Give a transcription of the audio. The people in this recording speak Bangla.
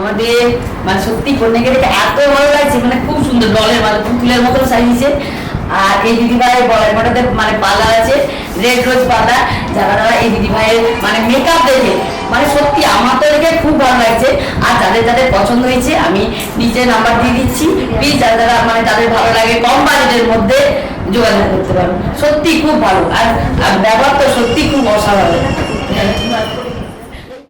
আমাদের মানে সত্যি কন্যাকে দেখে এত ভালো লাগছে মানে খুব সুন্দর ডলের মানে পুতুলের মতন সাজিয়েছে আর এই দিদিভাইয়ের বলার মধ্যে মানে পার্লার আছে রেড রোজ পাতা যারা যারা এই দিদিভাইয়ের মানে মেকআপ দেখে মানে সত্যি আমার তো দেখে খুব ভালো লাগছে। আর যাদের যাদের পছন্দ হয়েছে, আমি নিজের নাম্বার দিয়ে দিচ্ছি। প্লিজ যারা যারা মানে যাদের ভালো লাগে কম বাজেটের মধ্যে যোগাযোগ করতে পারো। সত্যি খুব ভালো। আর আর ব্যবহার তো সত্যি খুব অসাধারণ।